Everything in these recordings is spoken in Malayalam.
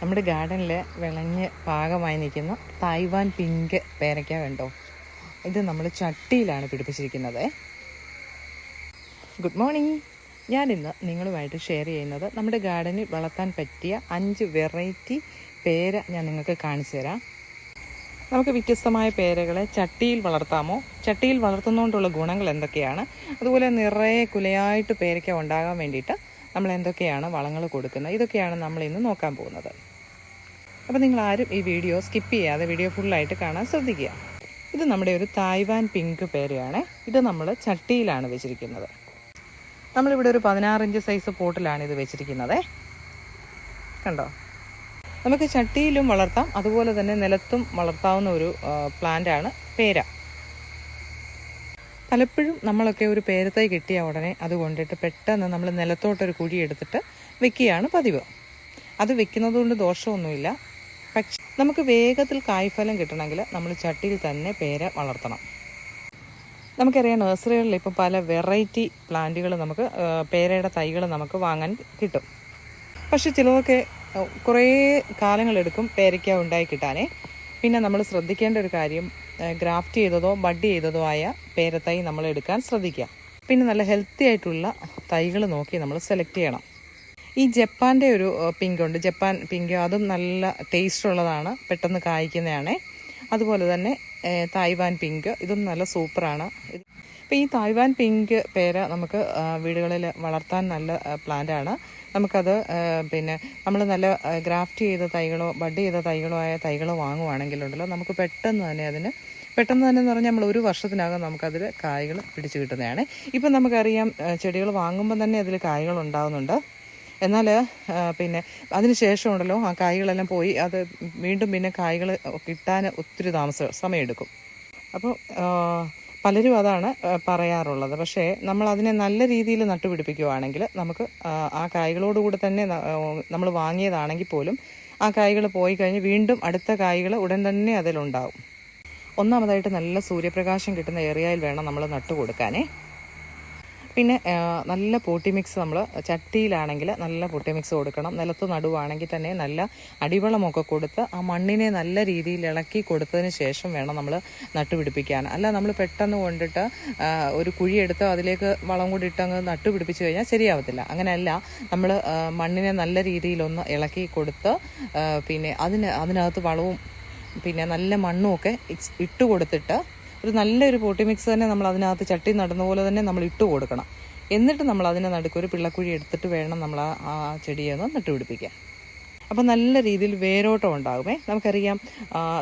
നമ്മുടെ ഗാർഡനിൽ വിളഞ്ഞ് പാകമായി നിൽക്കുന്ന തായ്വാൻ പിങ്ക് പേരയ്ക്ക കണ്ടോ? ഇത് നമ്മൾ ചട്ടിയിലാണ് പിടിപ്പിച്ചിരിക്കുന്നത്. ഗുഡ് മോർണിംഗ് ഞാൻ ഇന്ന് നിങ്ങളുമായിട്ട് ഷെയർ ചെയ്യുന്നത് നമ്മുടെ ഗാർഡനിൽ വളർത്താൻ പറ്റിയ അഞ്ച് വെറൈറ്റി പേര ഞാൻ നിങ്ങൾക്ക് കാണിച്ചു തരാം. നമുക്ക് വ്യത്യസ്തമായ പേരകളെ ചട്ടിയിൽ വളർത്താമോ? ചട്ടിയിൽ വളർത്തുന്നതുകൊണ്ടുള്ള ഗുണങ്ങൾ എന്തൊക്കെയാണ്? അതുപോലെ നിറയെ കുലയായിട്ട് പേരയ്ക്ക ഉണ്ടാകാൻ വേണ്ടിയിട്ട് നമ്മൾ എന്തൊക്കെയാണ് വളങ്ങൾ കൊടുക്കുന്നത്? ഇതൊക്കെയാണ് നമ്മൾ ഇന്ന് നോക്കാൻ പോകുന്നത്. അപ്പോൾ നിങ്ങൾ ആരും ഈ വീഡിയോ സ്കിപ്പ് ചെയ്യാതെ വീഡിയോ ഫുള്ളായിട്ട് കാണാൻ ശ്രദ്ധിക്കുക. ഇത് നമ്മുടെ ഒരു തായ്വാൻ പിങ്ക് പേരയാണ്. ഇത് നമ്മൾ ചട്ടിയിലാണ് വെച്ചിരിക്കുന്നത്. നമ്മളിവിടെ ഒരു പതിനാറ് ഇഞ്ച് സൈസ് പോട്ടിലാണ് ഇത് വെച്ചിരിക്കുന്നത്. കണ്ടോ? നമുക്ക് ചട്ടിയിലും വളർത്താം. അതുപോലെ തന്നെ നിലത്തും വളർത്താവുന്ന ഒരു പ്ലാന്റ് ആണ് പേര. പലപ്പോഴും നമ്മളൊക്കെ ഒരു പേരത്തൈ കിട്ടിയ ഉടനെ അത് കൊണ്ടിട്ട് പെട്ടെന്ന് നമ്മൾ നിലത്തോട്ടൊരു കുഴി എടുത്തിട്ട് വെക്കുകയാണ് പതിവ്. അത് വെക്കുന്നതുകൊണ്ട് ദോഷമൊന്നുമില്ല. പക്ഷെ നമുക്ക് വേഗത്തിൽ കായ്ഫലം കിട്ടണമെങ്കിൽ നമ്മൾ ചട്ടിയിൽ തന്നെ പേര വളർത്തണം. നമുക്കറിയാം നഴ്സറികളിൽ ഇപ്പോൾ പല വെറൈറ്റി പ്ലാന്റുകൾ നമുക്ക് പേരയുടെ തൈകൾ നമുക്ക് വാങ്ങാൻ കിട്ടും. പക്ഷെ ചിലതൊക്കെ കുറേ കാലങ്ങളെടുക്കും പേരയ്ക്ക ഉണ്ടായി കിട്ടാനേ. പിന്നെ നമ്മൾ ശ്രദ്ധിക്കേണ്ട ഒരു കാര്യം ഗ്രാഫ്റ്റ് ചെയ്തതോ ബഡ് ചെയ്തതോ ആയ പേരത്തൈ നമ്മൾ എടുക്കാൻ ശ്രദ്ധിക്കുക. പിന്നെ നല്ല ഹെൽത്തി ആയിട്ടുള്ള തൈകൾ നോക്കി നമ്മൾ സെലക്ട് ചെയ്യണം. ഈ ജപ്പാന്റെ ഒരു പിങ്ക് ഉണ്ട് ജപ്പാൻ പിങ്ക് അതും നല്ല ടേസ്റ്റ് ഉള്ളതാണ്. പെട്ടെന്ന് കായ്ക്കുന്നതാണേ. അതുപോലെ തന്നെ തായ്വാൻ പിങ്ക്. ഇതും നല്ല സൂപ്പറാണ്. അപ്പോൾ ഈ തായ്വാൻ പിങ്ക് പേര നമുക്ക് വീടുകളിൽ വളർത്താൻ നല്ല പ്ലാന്റാണ്. നമുക്കത് പിന്നെ നമ്മൾ നല്ല ഗ്രാഫ്റ്റ് ചെയ്ത തൈകളോ ബഡ് ചെയ്ത തൈകളോ ആയ തൈകളോ വാങ്ങുവാണെങ്കിലുണ്ടല്ലോ നമുക്ക് പെട്ടെന്ന് തന്നെ അതിന് പെട്ടെന്ന് തന്നെ എന്ന് പറഞ്ഞാൽ നമ്മൾ ഒരു വർഷത്തിനകം നമുക്കതിൽ കായ്കൾ പിടിച്ചു കിട്ടുന്നതാണ്. ഇപ്പം നമുക്കറിയാം ചെടികൾ വാങ്ങുമ്പോൾ തന്നെ അതിൽ കായ്കൾ ഉണ്ടാകുന്നുണ്ട് എന്നാൽ പിന്നെ അതിന് ശേഷം ഉണ്ടല്ലോ ആ കായ്കളെല്ലാം പോയി അത് വീണ്ടും പിന്നെ കായ്കൾ കിട്ടാൻ ഒത്തിരി താമസം സമയമെടുക്കും. അപ്പോൾ പലരും അതാണ് പറയാറുള്ളത്. പക്ഷേ നമ്മൾ അതിനെ നല്ല രീതിയിൽ നട്ടുപിടിപ്പിക്കുകയാണെങ്കിൽ നമുക്ക് ആ, കായ്കളോടുകൂടി തന്നെ നമ്മൾ വാങ്ങിയതാണെങ്കിൽ പോലും ആ കായ്കൾ പോയി കഴിഞ്ഞ് വീണ്ടും അടുത്ത കായ്കൾ ഉടൻ തന്നെ അതിലുണ്ടാവും. ഒന്നാമതായിട്ട് നല്ല സൂര്യപ്രകാശം കിട്ടുന്ന ഏരിയയിൽ വേണം നമ്മൾ നട്ടു കൊടുക്കാനേ പിന്നെ നല്ല പോട്ടി മിക്സ് നമ്മൾ ചട്ടിയിലാണെങ്കിൽ നല്ല പൊട്ടി മിക്സ് കൊടുക്കണം. നിലത്ത് നടുവാണെങ്കിൽ തന്നെ നല്ല അടിവളമൊക്കെ കൊടുത്ത് ആ മണ്ണിനെ നല്ല രീതിയിൽ ഇളക്കി കൊടുത്തതിന് ശേഷം വേണം നമ്മൾ നട്ടുപിടിപ്പിക്കാൻ. അല്ല നമ്മൾ പെട്ടെന്ന് കൊണ്ടിട്ട് ഒരു കുഴിയെടുത്ത് അതിലേക്ക് വളം കൂടി ഇട്ടങ്ങ് നട്ടുപിടിപ്പിച്ച് കഴിഞ്ഞാൽ ശരിയാവത്തില്ല. അങ്ങനെയല്ല നമ്മൾ മണ്ണിനെ നല്ല രീതിയിലൊന്ന് ഇളക്കി കൊടുത്ത് പിന്നെ അതിന് അതിനകത്ത് വളവും പിന്നെ നല്ല മണ്ണുമൊക്കെ ഇട്ട് കൊടുത്തിട്ട് ഒരു നല്ലൊരു പോട്ടി മിക്സ് തന്നെ നമ്മൾ അതിനകത്ത് ചട്ടി നടുന്ന പോലെ തന്നെ നമ്മൾ ഇട്ട് കൊടുക്കണം. എന്നിട്ട് നമ്മൾ അതിനെ നടുക്ക് ഒരു പിള്ളക്കുഴി എടുത്തിട്ട് വേണം നമ്മൾ ആ ചെടിയെ ഒന്ന് നട്ടുപിടിപ്പിക്കാൻ അപ്പോൾ നല്ല രീതിയിൽ വേരോട്ടം ഉണ്ടാകുമേ. നമുക്കറിയാം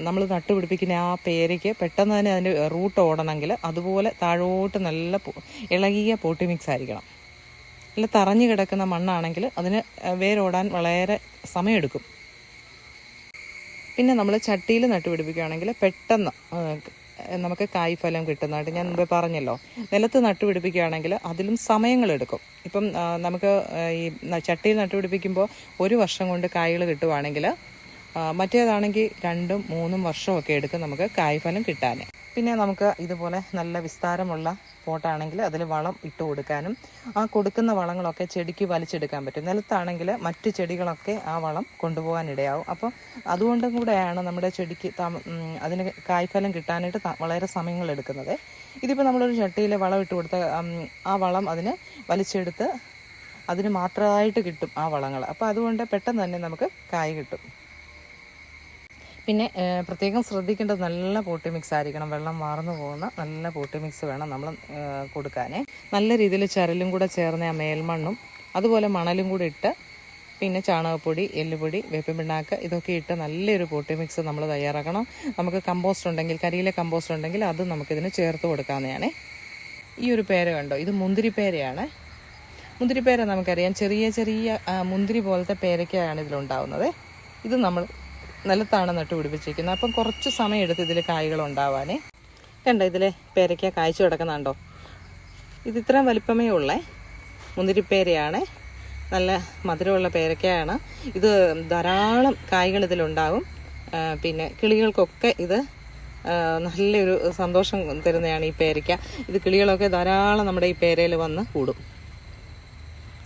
നമ്മൾ നട്ടുപിടിപ്പിക്കുന്ന ആ പേരയ്ക്ക് പെട്ടെന്ന് തന്നെ അതിന്റെ റൂട്ട് ഓടണമെങ്കിൽ അതുപോലെ താഴോട്ട് നല്ല ഇളകിയ പോട്ടി മിക്സ് ആയിരിക്കണം. നല്ല തറഞ്ഞു കിടക്കുന്ന മണ്ണാണെങ്കിൽ അതിന് വേരോടാൻ വളരെ സമയമെടുക്കും. പിന്നെ നമ്മൾ ചട്ടിയിൽ നട്ടുപിടിപ്പിക്കുകയാണെങ്കിൽ പെട്ടെന്ന് നമുക്ക് കായ്ഫലം കിട്ടുന്നതായിട്ട് ഞാൻ മുമ്പേ പറഞ്ഞല്ലോ. നിലത്ത് നട്ടുപിടിപ്പിക്കുകയാണെങ്കിൽ അതിലും സമയങ്ങളെടുക്കും ഇപ്പം നമുക്ക് ഈ ചട്ടിയിൽ നട്ടുപിടിപ്പിക്കുമ്പോൾ ഒരു വർഷം കൊണ്ട് കായ്കൾ കിട്ടുവാണെങ്കിൽ മറ്റേതാണെങ്കിൽ രണ്ടും മൂന്നും വർഷമൊക്കെ എടുക്കും നമുക്ക് കായ്ഫലം കിട്ടാൻ. പിന്നെ നമുക്ക് ഇതുപോലെ നല്ല വിസ്താരമുള്ള പോട്ടാണെങ്കിൽ അതിൽ വളം ഇട്ട് കൊടുക്കാനും ആ കൊടുക്കുന്ന വളങ്ങളൊക്കെ ചെടിക്ക് വലിച്ചെടുക്കാൻ പറ്റും. നിലത്താണെങ്കിൽ മറ്റു ചെടികളൊക്കെ ആ വളം കൊണ്ടുപോകാൻ ഇടയാവും. അപ്പോൾ അതുകൊണ്ടും കൂടെയാണ് നമ്മുടെ ചെടിക്ക് അതിന് കായ്ഫലം കിട്ടാനായിട്ട് വളരെ സമയങ്ങൾ എടുക്കുന്നത്. ഇതിപ്പോൾ നമ്മളൊരു ചട്ടിയിൽ വളം ഇട്ട് കൊടുത്ത ആ വളം അതിന് വലിച്ചെടുത്ത് അതിന് മാത്രമായിട്ട് കിട്ടും ആ വളങ്ങൾ. അപ്പോൾ അതുകൊണ്ട് പെട്ടെന്ന് തന്നെ നമുക്ക് കായ് കിട്ടും. പിന്നെ പ്രത്യേകം ശ്രദ്ധിക്കേണ്ടത് നല്ല പൊട്ടി മിക്സ് ആയിരിക്കണം. വെള്ളം വാർന്നു പോകുന്ന നല്ല പൊട്ടി മിക്സ് വേണം നമ്മൾ കൊടുക്കാനേ. നല്ല രീതിയിൽ ചരലും കൂടെ ചേർന്ന ആ മേൽമണ്ണും അതുപോലെ മണലും കൂടി ഇട്ട് പിന്നെ ചാണകപ്പൊടി എല്ലുപൊടി വേപ്പിൻ പിണ്ണാക്ക് ഇതൊക്കെ ഇട്ട് നല്ലൊരു പൊട്ടി മിക്സ് നമ്മൾ തയ്യാറാക്കണം. നമുക്ക് കമ്പോസ്റ്റ് ഉണ്ടെങ്കിൽ കരിയിലെ കമ്പോസ്റ്റ് ഉണ്ടെങ്കിൽ അത് നമുക്കിതിന് ചേർത്ത് കൊടുക്കാവുന്നതാണേ. ഈ ഒരു പേര കണ്ടോ? ഇത് മുന്തിരി പേരയാണ്. മുന്തിരി നമുക്കറിയാം. ചെറിയ ചെറിയ മുന്തിരി പോലത്തെ പേരയ്ക്കാണ് ഇതിലുണ്ടാവുന്നത്. ഇത് നമ്മൾ നിലത്താണ് നട്ടുപിടിപ്പിച്ചിരിക്കുന്നത് അപ്പം കുറച്ച് സമയം എടുത്ത് ഇതിൽ കായ്കൾ ഉണ്ടാവാനേ. കണ്ട ഇതിലെ പേരയ്ക്ക കായ്ച്ചു കിടക്കുന്നുണ്ടോ? ഇത് ഇത്രയും വലിപ്പമേ ഉള്ളേ. മുന്തിരിപ്പേരയാണ്. നല്ല മധുരമുള്ള പേരയ്ക്കയാണ്. ഇത് ധാരാളം കായ്കൾ ഇതിലുണ്ടാവും. പിന്നെ കിളികൾക്കൊക്കെ ഇത് നല്ലൊരു സന്തോഷം തരുന്നതാണ് ഈ പേരയ്ക്ക. ഇത് കിളികളൊക്കെ ധാരാളം നമ്മുടെ ഈ പേരയിൽ വന്ന് കൂടും.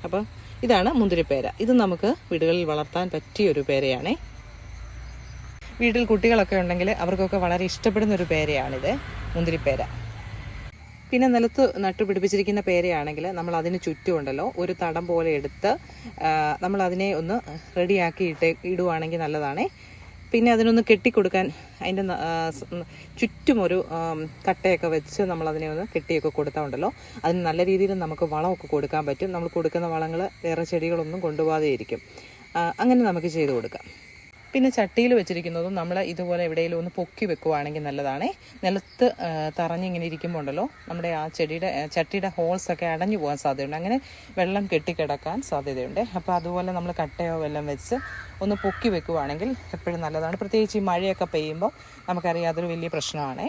അപ്പോൾ ഇതാണ് മുന്തിരിപ്പേര. ഇത് നമുക്ക് വീടുകളിൽ വളർത്താൻ പറ്റിയൊരു പേരയാണേ. വീട്ടിൽ കുട്ടികളൊക്കെ ഉണ്ടെങ്കിൽ അവർക്കൊക്കെ വളരെ ഇഷ്ടപ്പെടുന്ന ഒരു പേരയാണിത്. മുന്തിരിപ്പേര. പിന്നെ നിലത്ത് നട്ടുപിടിപ്പിച്ചിരിക്കുന്ന പേരയാണെങ്കിൽ നമ്മൾ അതിന് ചുറ്റുമുണ്ടല്ലോ. ഒരു തടം പോലെ എടുത്ത് നമ്മൾ അതിനെ ഒന്ന് റെഡിയാക്കി ഇട്ട് ഇടുവാണെങ്കിൽ നല്ലതാണേ. പിന്നെ അതിനൊന്ന് കെട്ടിക്കൊടുക്കാൻ അതിന്റെ ചുറ്റും ഒരു തട്ടയൊക്കെ വെച്ച് നമ്മൾ അതിനെ ഒന്ന് കെട്ടിയൊക്കെ കൊടുത്താൽ ഉണ്ടല്ലോ അതിന് നല്ല രീതിയിൽ നമുക്ക് വളമൊക്കെ കൊടുക്കാൻ പറ്റും. നമ്മൾ കൊടുക്കുന്ന വളങ്ങൾ വേറെ ചെടികളൊന്നും കൊണ്ടുപോകാതെ ഇരിക്കും അങ്ങനെ നമുക്ക് ചെയ്ത് കൊടുക്കാം. പിന്നെ ചട്ടിയിൽ വെച്ചിരിക്കുന്നതും നമ്മൾ ഇതുപോലെ എവിടെയെങ്കിലും ഒന്ന് പൊക്കി വെക്കുവാണെങ്കിൽ നല്ലതാണേ. നിലത്ത് തറഞ്ഞിങ്ങനെ ഇരിക്കുമ്പോൾ ഉണ്ടല്ലോ നമ്മുടെ ആ ചെടിയുടെ ചട്ടിയുടെ ഹോൾസ് ഒക്കെ അടഞ്ഞു പോകാൻ സാധ്യതയുണ്ട്. അങ്ങനെ വെള്ളം കെട്ടിക്കിടക്കാൻ സാധ്യതയുണ്ട്. അപ്പോൾ അതുപോലെ നമ്മൾ കട്ടയോ വെള്ളം വെച്ച് ഒന്ന് പൊക്കി വെക്കുവാണെങ്കിൽ എപ്പോഴും നല്ലതാണ്. പ്രത്യേകിച്ച് ഈ മഴയൊക്കെ പെയ്യുമ്പോൾ നമുക്കറിയാം അതൊരു വലിയ പ്രശ്നമാണേ.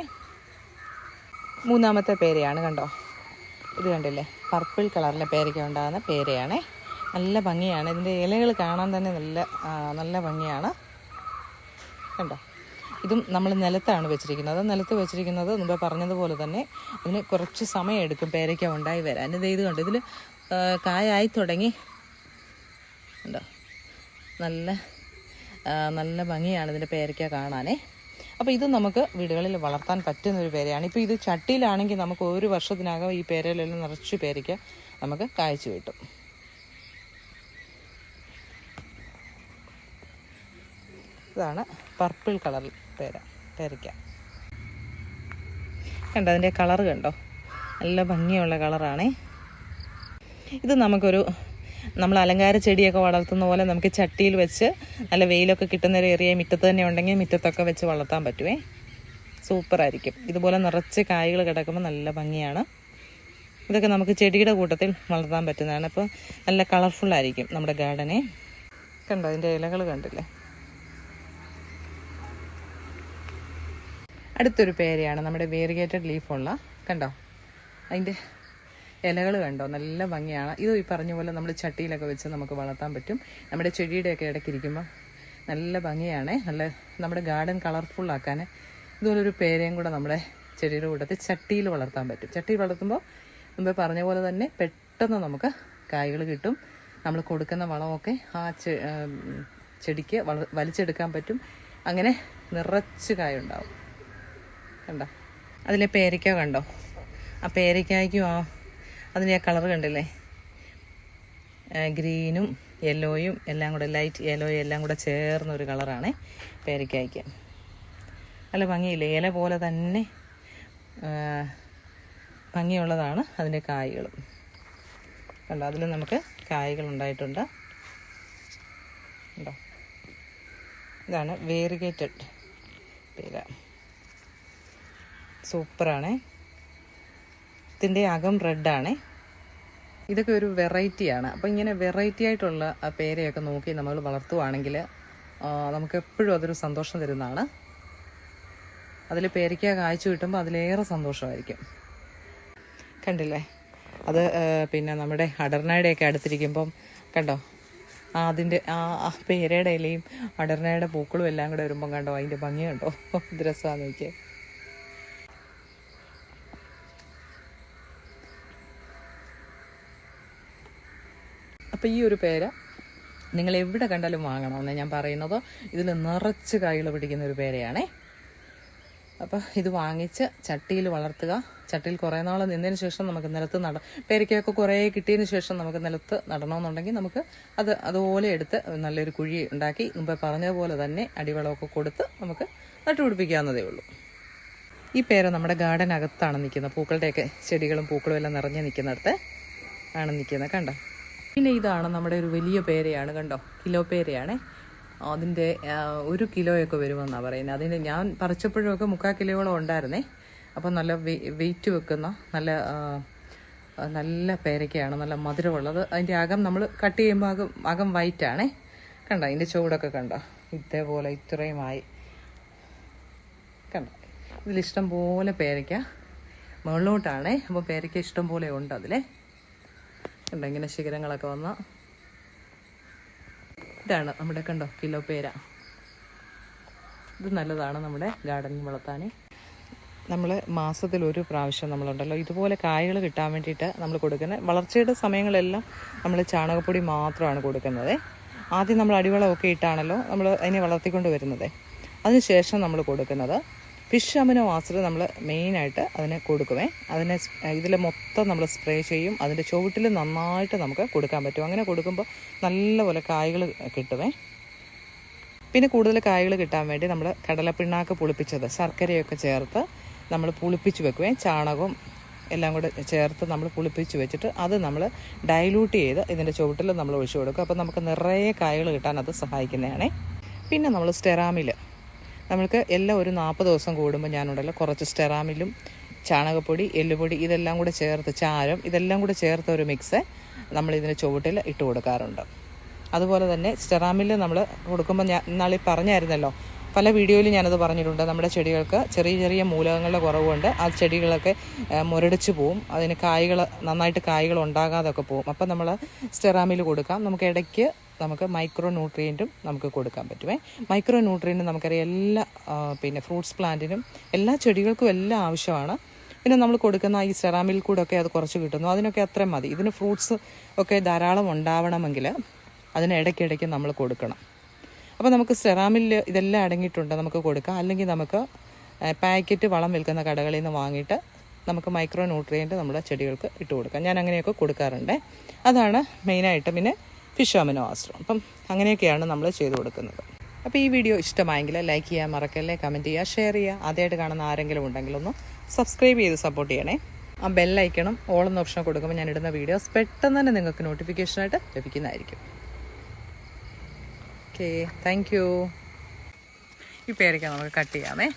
മൂന്നാമത്തെ പേരയാണ് കണ്ടോ? ഇത് കണ്ടില്ലേ? പർപ്പിൾ കളറിലെ പേരയ്ക്ക ഉണ്ടാകുന്ന പേരയാണേ. നല്ല ഭംഗിയാണ്. ഇതിന്റെ ഇലകൾ കാണാൻ തന്നെ നല്ല നല്ല ഭംഗിയാണ്. കണ്ടോ? ഇതും നമ്മൾ നിലത്താണ് വെച്ചിരിക്കുന്നത്. നിലത്ത് വെച്ചിരിക്കുന്നത് മുമ്പേ പറഞ്ഞതുപോലെ തന്നെ അതിന് കുറച്ച് സമയം എടുക്കും പേരയ്ക്ക ഉണ്ടായി വരാൻ. ഇത് ഇത് കണ്ടു? ഇതിൽ കായായി തുടങ്ങി. ഉണ്ടോ നല്ല നല്ല ഭംഗിയാണ് ഇതിന്റെ പേരയ്ക്ക കാണാനേ. അപ്പോൾ ഇത് നമുക്ക് വീടുകളിൽ വളർത്താൻ പറ്റുന്ന ഒരു പേരയാണ്. ഇപ്പോൾ ഇത് ചട്ടിയിലാണെങ്കിൽ നമുക്ക് ഒരു വർഷത്തിനകം ഈ പേരയിലെല്ലാം നിറച്ച് പേരയ്ക്ക നമുക്ക് കായ്ച്ചു കിട്ടും. ഇതാണ് പർപ്പിൾ കളറിൽ പേര പേരയ്ക്ക. കണ്ടോ അതിന്റെ കളർ കണ്ടോ? നല്ല ഭംഗിയുള്ള കളറാണേ ഇത് നമുക്കൊരു നമ്മൾ അലങ്കാര ചെടിയൊക്കെ വളർത്തുന്ന പോലെ നമുക്ക് ചട്ടിയിൽ വെച്ച് നല്ല വെയിലൊക്കെ കിട്ടുന്ന ഒരു ഏരിയ മുറ്റത്ത് തന്നെ ഉണ്ടെങ്കിൽ മുറ്റത്തൊക്കെ വെച്ച് വളർത്താൻ പറ്റുമേ സൂപ്പറായിരിക്കും ഇതുപോലെ നിറച്ച് കായ്കൾ കിടക്കുമ്പോൾ നല്ല ഭംഗിയാണ്. ഇതൊക്കെ നമുക്ക് ചെടിയുടെ കൂട്ടത്തിൽ വളർത്താൻ പറ്റുന്നതാണ്. അപ്പോൾ നല്ല കളർഫുള്ളായിരിക്കും നമ്മുടെ ഗാർഡനെ കണ്ടോ അതിന്റെ ഇലകൾ കണ്ടില്ലേ? അടുത്തൊരു പേരയാണ് നമ്മുടെ വേരിഗേറ്റഡ് ലീഫുള്ള. കണ്ടോ? അതിന്റെ ഇലകൾ കണ്ടോ? നല്ല ഭംഗിയാണ്. ഇത് ഈ പറഞ്ഞ പോലെ നമ്മൾ ചട്ടിയിലൊക്കെ വെച്ച് നമുക്ക് വളർത്താൻ പറ്റും. നമ്മുടെ ചെടിയുടെയൊക്കെ ഇടയ്ക്കിരിക്കുമ്പോൾ നല്ല ഭംഗിയാണേ. നല്ല നമ്മുടെ ഗാർഡൻ കളർഫുള്ളാക്കാൻ ഇതുപോലൊരു പേരയും കൂടെ നമ്മുടെ ചെടിയുടെ കൂട്ടത്തിൽ ചട്ടിയിൽ വളർത്താൻ പറ്റും. ചട്ടിയിൽ വളർത്തുമ്പോൾ മുമ്പേ പറഞ്ഞ പോലെ തന്നെ പെട്ടെന്ന് നമുക്ക് കായ്കൾ കിട്ടും. നമ്മൾ കൊടുക്കുന്ന വളമൊക്കെ ആ ചെടിക്ക് വള വലിച്ചെടുക്കാൻ പറ്റും. അങ്ങനെ നിറച്ച് കായുണ്ടാവും. കണ്ടോ? അതിലെ പേരയ്ക്ക കണ്ടോ? ആ പേരയ്ക്കായ്ക്കും ആ അതിന്റെ ആ കളർ കണ്ടില്ലേ? ഗ്രീനും യെല്ലോയും എല്ലാം കൂടെ ലൈറ്റ് യെല്ലോയും എല്ലാം കൂടെ ചേർന്നൊരു കളറാണ് പേരയ്ക്കായ്ക്ക്. നല്ല ഭംഗിയില്ലേ? ഇല പോലെ തന്നെ ഭംഗിയുള്ളതാണ് അതിന്റെ കായ്കളും. കണ്ടോ? അതിൽ നമുക്ക് കായ്കൾ ഉണ്ടായിട്ടുണ്ട്. കണ്ടോ? ഇതാണ് വേരിഗേറ്റഡ് പേര. സൂപ്പറാണ്. ഇതിന്റെ അകം റെഡാണ് ഇതൊക്കെ ഒരു വെറൈറ്റിയാണ് അപ്പോൾ ഇങ്ങനെ വെറൈറ്റി ആയിട്ടുള്ള പേരെയൊക്കെ നോക്കി നമ്മൾ വളർത്തുവാണെങ്കിൽ നമുക്ക് എപ്പോഴും അതൊരു സന്തോഷം തരുന്നതാണ്. അതിൽ പേരയ്ക്ക കായ്ച്ചു കിട്ടുമ്പോൾ അതിലേറെ സന്തോഷമായിരിക്കും. കണ്ടില്ലേ? അത് പിന്നെ നമ്മുടെ അടർണയുടെയൊക്കെ അടുത്തിരിക്കുമ്പം കണ്ടോ? അതിന്റെ ആ പേരയുടെ ഇലയും അടർണയുടെ പൂക്കളും എല്ലാം കൂടെ വരുമ്പം കണ്ടോ? അതിന്റെ ഭംഗി കണ്ടോ? ഇത് രസമാണെന്ന് അപ്പോൾ ഈ ഒരു പേര നിങ്ങൾ എവിടെ കണ്ടാലും വാങ്ങണമെന്ന് ഞാൻ പറയുന്നത്. ഇതിൽ നിറച്ച് കായ്കൾ പിടിക്കുന്ന ഒരു പേരയാണേ. അപ്പോൾ ഇത് വാങ്ങിച്ച് ചട്ടിയിൽ വളർത്തുക. ചട്ടിയിൽ കുറേ നാൾ നിന്നതിന് ശേഷം നമുക്ക് നിലത്ത് നട പേരയ്ക്കൊക്കെ കുറേ കിട്ടിയതിന് ശേഷം നമുക്ക് നിലത്ത് നടണമെന്നുണ്ടെങ്കിൽ നമുക്ക് അത് അതുപോലെ എടുത്ത് നല്ലൊരു കുഴി ഉണ്ടാക്കി മുമ്പേ പറഞ്ഞതുപോലെ തന്നെ അടിവളമൊക്കെ കൊടുത്ത് നമുക്ക് നട്ടുപിടിപ്പിക്കാവുന്നതേ ഉള്ളൂ. ഈ പേര നമ്മുടെ ഗാർഡൻ അകത്താണ് നിൽക്കുന്നത്. പൂക്കളുടെയൊക്കെ ചെടികളും പൂക്കളും എല്ലാം നിറഞ്ഞ് നിൽക്കുന്നിടത്ത് ആണ് നിൽക്കുന്നത്. കണ്ടോ? പിന്നെ ഇതാണ് നമ്മുടെ ഒരു വലിയ പേരയാണ് കണ്ടോ? കിലോ പേരയാണേ. അതിന്റെ ഒരു കിലോയൊക്കെ വരുമെന്നാണ് പറയുന്നത്. അതിന് ഞാൻ പറിച്ചപ്പോഴൊക്കെ മുക്കാൽ കിലോയോളം ഉണ്ടായിരുന്നേ. അപ്പോൾ നല്ല വെയിറ്റ് വെക്കുന്ന നല്ല നല്ല പേരയ്ക്കയാണ് നല്ല മധുരമുള്ളത്. അതിന്റെ അകം നമ്മൾ കട്ട് ചെയ്യുമ്പോൾ അകം അകം വൈറ്റാണേ കണ്ടോ? അതിന്റെ ചുവടൊക്കെ കണ്ടോ? ഇതേപോലെ ഇത്രയുമായി. കണ്ടോ? ഇതിലിഷ്ടം പോലെ പേരയ്ക്ക മുകളിലോട്ടാണേ അപ്പോൾ പേരയ്ക്ക ഇഷ്ടം പോലെ ഉണ്ട് അതിലെ. കണ്ടോ ഇങ്ങനെ ശിഖരങ്ങളൊക്കെ വന്ന. ഇതാണ് നമ്മുടെ കണ്ടോ കിലോ പേര. ഇത് നല്ലതാണ് നമ്മുടെ ഗാർഡനിൽ വളർത്താൻ. നമ്മൾ മാസത്തിൽ ഒരു പ്രാവശ്യം നമ്മളുണ്ടല്ലോ. ഇതുപോലെ കായകൾ കിട്ടാൻ വേണ്ടിയിട്ട് നമ്മൾ കൊടുക്കുന്നത് വളർച്ചയുടെ സമയങ്ങളെല്ലാം നമ്മൾ ചാണകപ്പൊടി മാത്രമാണ് കൊടുക്കുന്നത്. ആദ്യം നമ്മൾ അടിവളമൊക്കെ ഇട്ടാണല്ലോ നമ്മൾ അതിനെ വളർത്തിക്കൊണ്ട് വരുന്നത്. അതിനുശേഷം നമ്മൾ കൊടുക്കുന്നത് ഫിഷ് അമിനോ ആസിഡ് നമ്മൾ മെയിനായിട്ട് അതിനെ കൊടുക്കുമേ അതിനെ ഇതിൽ മൊത്തം നമ്മൾ സ്പ്രേ ചെയ്യും. അതിന്റെ ചുവട്ടിൽ നന്നായിട്ട് നമുക്ക് കൊടുക്കാൻ പറ്റും. അങ്ങനെ കൊടുക്കുമ്പോൾ നല്ലപോലെ കായകൾ കിട്ടുമേ പിന്നെ കൂടുതൽ കായകൾ കിട്ടാൻ വേണ്ടി നമ്മൾ കടലപ്പിണ്ണാക്ക് പുളിപ്പിച്ചത് ശർക്കരയൊക്കെ ചേർത്ത് നമ്മൾ പുളിപ്പിച്ച് വെക്കുവേ. ചാണകവും എല്ലാം കൂടെ ചേർത്ത് നമ്മൾ പുളിപ്പിച്ച് വെച്ചിട്ട് അത് നമ്മൾ ഡൈലൂട്ട് ചെയ്ത് ഇതിന്റെ ചുവട്ടിൽ നമ്മൾ ഒഴിച്ചു കൊടുക്കും. അപ്പോൾ നമുക്ക് നിറയെ കായകൾ കിട്ടാൻ അത് സഹായിക്കുന്നതാണേ. പിന്നെ നമ്മൾ സ്റ്റെറാമിൽ നമ്മൾക്ക് എല്ലാം ഒരു നാൽപ്പത് ദിവസം കൂടുമ്പോൾ ഞാനുണ്ടല്ലോ. കുറച്ച് സ്റ്റെറാമിലും ചാണകപ്പൊടി എല്ലുപൊടി ഇതെല്ലാം കൂടെ ചേർത്ത് ചാരം ഇതെല്ലാം കൂടെ ചേർത്ത് ഒരു മിക്സ് നമ്മൾ ചുവട്ടിൽ ഇട്ട് കൊടുക്കാറുണ്ട്. അതുപോലെ തന്നെ സ്റ്റെറാമിൽ നമ്മൾ കൊടുക്കുമ്പോൾ ഞാൻ ഇന്നാളീ പറഞ്ഞായിരുന്നല്ലോ. പല വീഡിയോയിലും ഞാനത് പറഞ്ഞിട്ടുണ്ട്. നമ്മുടെ ചെടികൾക്ക് ചെറിയ ചെറിയ മൂലകങ്ങളുടെ കുറവുകൊണ്ട് ആ ചെടികളൊക്കെ മുരടിച്ച് പോവും. അതിന് കായ്കൾ നന്നായിട്ട് കായ്കൾ ഉണ്ടാകാതൊക്കെ പോവും. അപ്പം നമ്മൾ സ്റ്റെറാമിൽ കൊടുക്കാം. നമുക്ക് ഇടയ്ക്ക് നമുക്ക് മൈക്രോ ന്യൂട്രിയന്റും നമുക്ക് കൊടുക്കാൻ പറ്റുമേ. മൈക്രോ ന്യൂട്രിയന്റ് നമുക്കറിയാം എല്ലാ പിന്നെ ഫ്രൂട്ട്സ് പ്ലാന്റിനും എല്ലാ ചെടികൾക്കും എല്ലാം ആവശ്യമാണ്. പിന്നെ നമ്മൾ കൊടുക്കുന്ന ഈ സെറാമിൽ കൂടെ ഒക്കെ അത് കുറച്ച് കിട്ടുന്നു. അതിനൊക്കെ അത്രയും മതി. ഇതിന് ഫ്രൂട്ട്സ് ഒക്കെ ധാരാളം ഉണ്ടാവണമെങ്കിൽ അതിന് ഇടയ്ക്കിടയ്ക്ക് നമ്മൾ കൊടുക്കണം. അപ്പോൾ നമുക്ക് സെറാമിൽ ഇതെല്ലാം അടങ്ങിയിട്ടുണ്ട് നമുക്ക് കൊടുക്കാം. അല്ലെങ്കിൽ നമുക്ക് പാക്കറ്റ് വളം വിൽക്കുന്ന കടകളിൽ നിന്ന് വാങ്ങിയിട്ട് നമുക്ക് മൈക്രോ ന്യൂട്രിയന്റ് നമ്മുടെ ചെടികൾക്ക് ഇട്ട് കൊടുക്കാം. ഞാൻ അങ്ങനെയൊക്കെ കൊടുക്കാറുണ്ട്. അതാണ് മെയിനായിട്ട് പിന്നെ ഫിഷ് അമിനോ ആസ്ട്രം. അപ്പം അങ്ങനെയൊക്കെയാണ് നമ്മൾ ചെയ്തു കൊടുക്കുന്നത്. അപ്പോൾ ഈ വീഡിയോ ഇഷ്ടമായെങ്കിൽ ലൈക്ക് ചെയ്യാൻ മറക്കല്ലേ കമന്റ് ചെയ്യുക ഷെയർ ചെയ്യുക. ആദ്യമായിട്ട് കാണുന്ന ആരെങ്കിലും ഉണ്ടെങ്കിൽ ഒന്ന് സബ്സ്ക്രൈബ് ചെയ്ത് സപ്പോർട്ട് ചെയ്യണേ. ആ ബെല്ലൈക്കണം ഓൾ ഓപ്ഷൻ കൊടുക്കുമ്പോൾ ഞാൻ ഇടുന്ന വീഡിയോസ് പെട്ടെന്ന് തന്നെ നിങ്ങൾക്ക് നോട്ടിഫിക്കേഷനായിട്ട് ലഭിക്കുന്നതായിരിക്കും. ഓക്കെ താങ്ക് യു ഈ പേരയ്ക്ക നമുക്ക് കട്ട് ചെയ്യാമേ.